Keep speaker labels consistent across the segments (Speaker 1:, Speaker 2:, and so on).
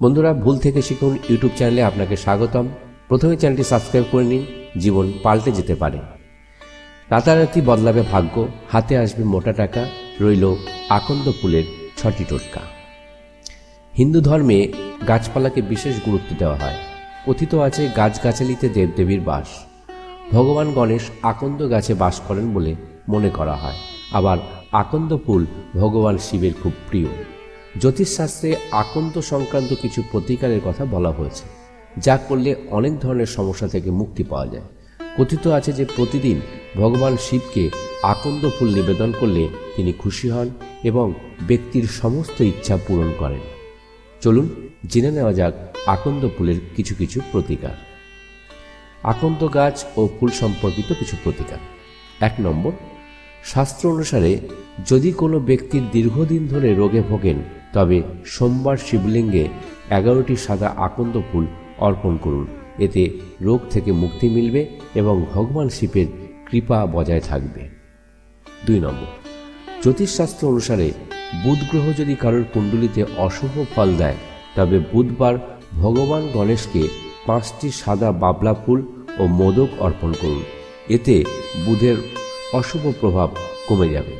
Speaker 1: বন্ধুরা, ভুল থেকে শিখুন ইউটিউব চ্যানেলে আপনাকে স্বাগতম। প্রথমে চ্যানেলটি সাবস্ক্রাইব করে নিন, জীবন পাল্টে যেতে পারে। রাতারাতি বদলাবে ভাগ্য, হাতে আসবে মোটা টাকা, রইল আকন্দ ফুলের ছটি টোটকা। হিন্দু ধর্মে গাছপালাকে বিশেষ গুরুত্ব দেওয়া হয়। কথিত আছে, গাছগাছালিতে দেবদেবীর বাস। ভগবান গণেশ আকন্দ গাছে বাস করেন বলে মনে করা হয়। আবার আকন্দ ফুল ভগবান শিবের খুব প্রিয়। জ্যোতিষশাস্ত্রে আকন্ত সংক্রান্ত কিছু প্রতিকারের কথা বলা হয়েছে, যা করলে অনেক ধরনের সমস্যা থেকে মুক্তি পাওয়া যায়। কথিত আছে যে প্রতিদিন ভগবান শিবকে আকন্দ ফুল নিবেদন করলে তিনি খুশি হন এবং ব্যক্তির সমস্ত ইচ্ছা পূরণ করেন। চলুন জেনে নেওয়া যাক আকন্দ ফুলের কিছু কিছু প্রতিকার। আকন্দ গাছ ও ফুল সম্পর্কিত কিছু প্রতিকার। এক নম্বর, শাস্ত্র অনুসারে যদি কোনো ব্যক্তির দীর্ঘদিন ধরে রোগে ভোগেন তবে সোমবার শিবলিঙ্গে এগারোটি সাদা আকন্দ ফুল অর্পণ করুন। এতে রোগ থেকে মুক্তি মিলবে এবং ভগবান শিবের কৃপা বজায় থাকবে। দুই নম্বর। জ্যোতিষশাস্ত্র অনুসারে বুধ গ্রহ যদি কারোর কুণ্ডলিতে অশুভ ফল দেয়, তবে বুধবার ভগবান গণেশকে পাঁচটি সাদা বাবলা ফুল ও মোদক অর্পণ করুন। এতে বুধের অশুভ প্রভাব কমে যাবে।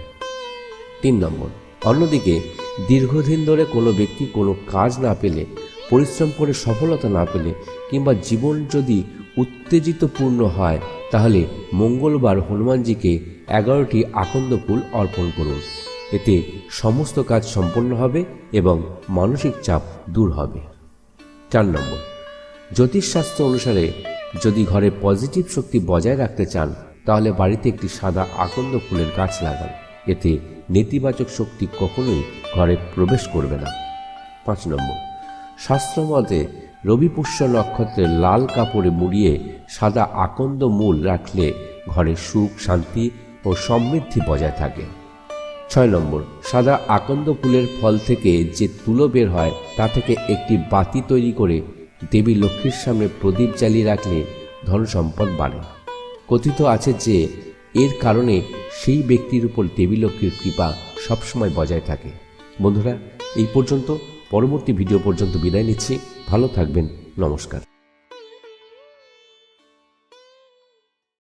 Speaker 1: তিন নম্বর। অন্যদিকে দীর্ঘদিন ধরে কোনো ব্যক্তি কোনো কাজ না পেলে, পরিশ্রম করে সফলতা না পেলে কিংবা জীবন যদি উত্তেজিতপূর্ণ হয়, তাহলে মঙ্গলবার হনুমানজিকে এগারোটি আকন্দ ফুল অর্পণ করুন। এতে সমস্ত কাজ সম্পন্ন হবে এবং মানসিক চাপ দূর হবে। চার নম্বর। জ্যোতিষশাস্ত্র অনুসারে যদি ঘরে পজিটিভ শক্তি বজায় রাখতে চান, তাহলে বাড়িতে একটি সাদা আকন্দ ফুলের গাছ লাগান। এতে নেতিবাচক শক্তি কখনোই ঘরে প্রবেশ করবে না। পাঁচ নম্বর, শাস্ত্রমতে রবি পুষ্য নক্ষত্রের লাল কাপড়ে মুড়িয়ে সাদা আকন্দ মূল রাখলে ঘরে সুখ, শান্তি ও সমৃদ্ধি বজায় থাকে। ছয় নম্বর, সাদা আকন্দ ফুলের ফল থেকে যে তুলো বের হয় তা থেকে একটি বাতি তৈরি করে দেবী লক্ষ্মীর সামনে প্রদীপ জ্বালিয়ে রাখলে ধন সম্পদ বাড়ে। কথিত আছে যে এর কারণে সেই ব্যক্তির উপর দেবী লক্ষ্মীর কৃপা সবসময় বজায় থাকে। বন্ধুরা, এই পর্যন্ত। পরবর্তী ভিডিও পর্যন্ত বিদায় নিচ্ছি। ভালো থাকবেন। নমস্কার।